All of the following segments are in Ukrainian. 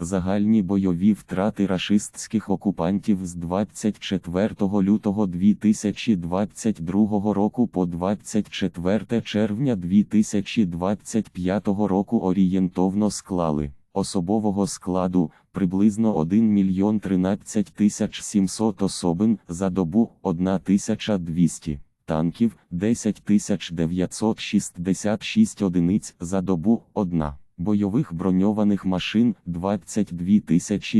Загальні бойові втрати рашистських окупантів з 24 лютого 2022 року по 24 червня 2025 року орієнтовно склали особового складу приблизно 1 мільйон 13 тисяч 700 особин за добу 1200 танків 10 966 одиниць за добу 1, бойових броньованих машин 22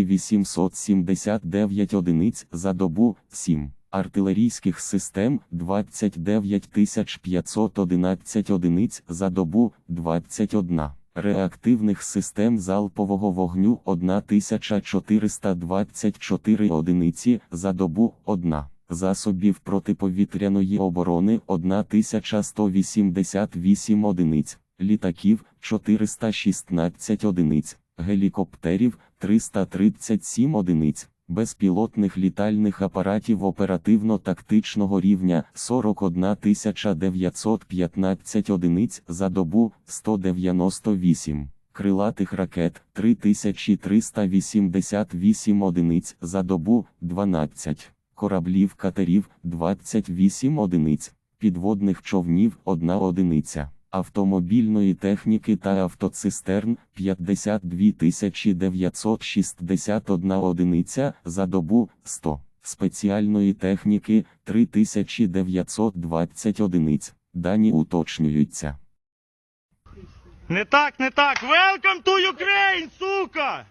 879 одиниць за добу 7, артилерійських систем 29 511 одиниць за добу 21. Реактивних систем залпового вогню 1424 одиниці за добу 1 засобів протиповітряної оборони 1188 одиниць, літаків 416 одиниць, гелікоптерів 337 одиниць, безпілотних літальних апаратів оперативно-тактичного рівня 41 915 одиниць за добу 198. Крилатих ракет 3388 одиниць за добу 12 кораблів катерів 28 одиниць, підводних човнів 1 одиниця, автомобільної техніки та автоцистерн 52 961 одиниця за добу 100, спеціальної техніки 3920 одиниць, дані уточнюються. Не так, не так. Welcome to Ukraine, сука!